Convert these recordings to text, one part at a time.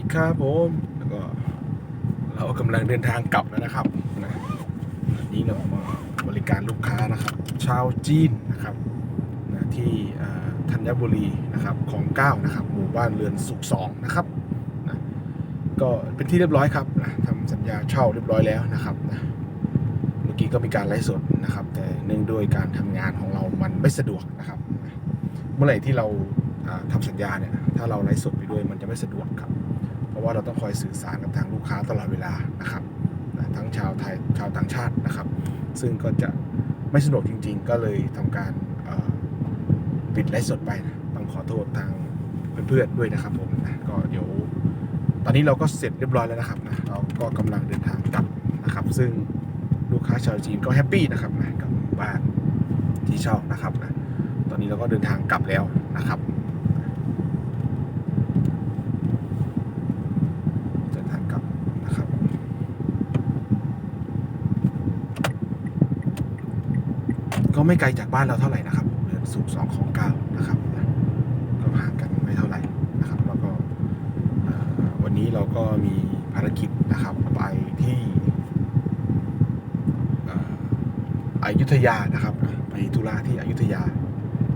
ดีครับผมแล้วก็เรากำลังเดินทางกลับแล้วนะครับนะวันนี้เรามาบริการลูกค้านะครับ ชาวจีนนะครับนะที่ธัญบุรีนะครับของเก้านะครับ หมู่บ้านเรือนสุขสองนะครับนะก็เป็นที่เรียบร้อยครับนะทำสัญญาเช่าเรียบร้อยแล้วนะครับนะเมื่อกี้ก็มีการไลฟ์สดนะครับ แต่เนื่องด้วยการทำงานของเรามันไม่สะดวกนะครับ เมื่อไหร่ที่เราอ่าทำสัญญาเนี่ยถ้าเราไลฟ์สดไปด้วยมันจะไม่สะดวกครับ เพราะว่าเราต้องคอยสื่อสารกับทางลูกค้าตลอดเวลานะครับทั้งชาวไทยชาวต่างชาตินะครับ ซึ่งก็จะไม่สะดวกจริง ๆ ก็เลยทำการปิดไลฟ์สดไปนะต้องขอโทษทางเพื่อนๆด้วยนะครับผมนะก็เดี๋ยวตอนนี้เราก็เสร็จเรียบร้อยแล้วนะครับนะเราก็กำลังเดินทางกลับนะครับ ซึ่งลูกค้าชาวจีนก็แฮปปี้นะครับนะกับบ้านที่เช่านะครับนะตอนนี้เราก็เดินทางกลับแล้วนะครับ เดินทางกลับนะครับ ก็ไม่ไกลจากบ้านเราเท่าไหร่นะครับเดือนสูงสองของเก้านะครับก็ห่างกันไม่เท่าไหร่นะครับแล้วก็วันนี้เราก็มีภารกิจนะครับไปที่อยุธยานะครับ ไปธุระที่อยุธยา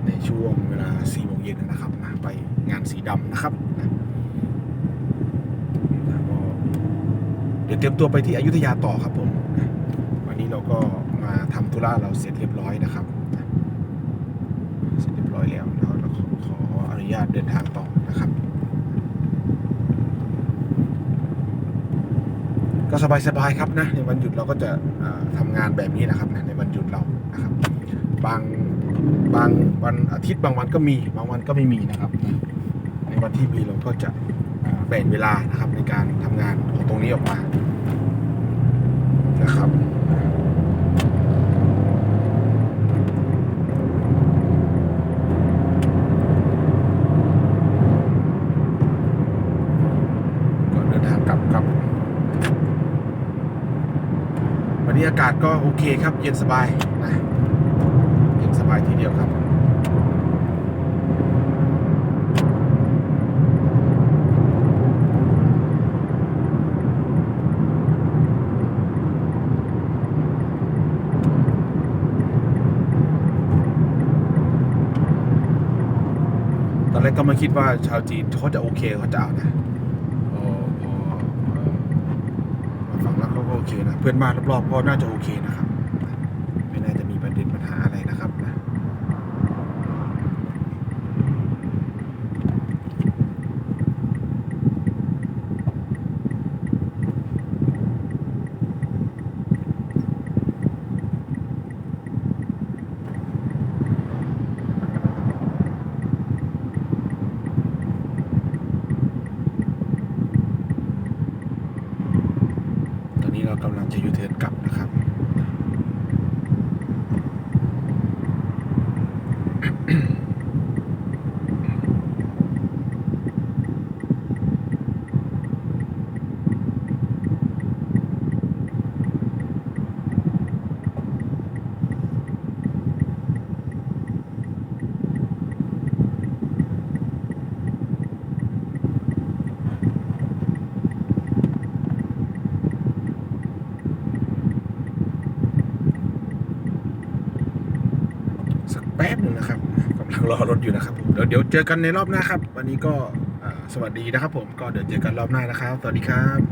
ในช่วงเวลา4โมงเย็นนะครับนะไปงานสีดำนะครับนะนะก็เดี๋ยวเตรียมตัวไปที่อยุธยาต่อครับผม วันนี้เราก็าทำธุระเราเสร็จเรียบร้อยนะครับเสร็จเรียบร้อยแล้วเราขอขออนุญาตเดินทางต่อนะครับ ก็สบายๆครับนะในวันหยุดเราก็จะทำางานแบบนี้นะครับในวันหยุดเรานะครับ บางบางวันอาทิตย์บางวันก็มีบางวันก็ไม่มีนะครับ ในวันที่มีเราก็จะแบ่งเวลานะครับในการทำงานของตรงนี้ออกมานะครับก็เดินทางกลับครับ วันนี้อากาศก็โอเคครับ เย็นสบายนะเย็นสบายทีเดียวครับตอนแรกก็ไม่คิดว่าชาวจีนเขาจะโอเคเขาจะเอานะพอพอเอ่อมาฟังแล้วเขาก็โอ เคนะเพื่อนบ้านรอบๆก็น่าจะโอเคนะครับ ไม่น่าจะมีประเด็นปัญหาอะไรนะครับนะตอ นี้เรากำลังจะยูเทิร์นกลับนะครับ แป๊บหนึ่งนะครับกำลังรอรถอยู่นะครับผมเดี๋ยวเดี๋ยวเจอกันในรอบหน้าครับ วันนี้ก็สวัสดีนะครับผมก็เดี๋ยวเจอกันรอบหน้านะครับ สวัสดีครับ